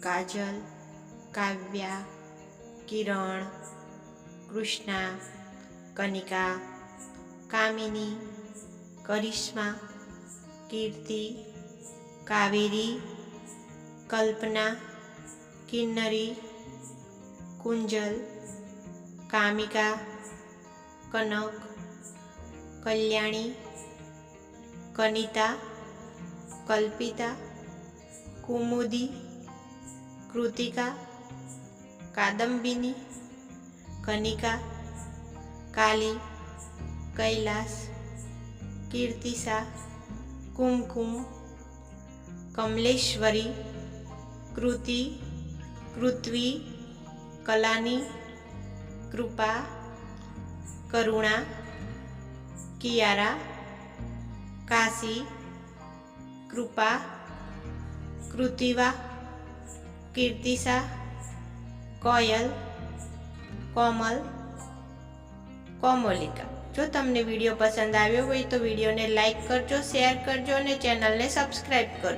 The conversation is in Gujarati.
કાજલ, કાવ્યા, કિરણ, કૃષ્ણા, કનિકા, કામિની, કરિશ્મા, કીર્તિ, કાવેરી, કલ્પના, કિન્નરી, કુંજલ, કામિકા, કનક, કલ્યાણી, કનિતા, કલ્પિતા, કુમુદી કૃતિકા, કાદંબિની, કનિકા, કાલી, કૈલાસ કીર્તિસા કુમકુમ, કમલેશ્વરી, કૃતિ, કૃત્વી, કલાની, કૃપા, કરુણા, કિયારા, કાશી, કૃપા, કૃતિવા કીર્તિસા કોયલ, કોમલ, કોમોલિકા. જો તમને વીડિયો પસંદ આવ્યો હોય તો વિડીયોને લાઈક કરજો, શેર કરજો અને ચેનલને સબસ્ક્રાઈબ કરજો.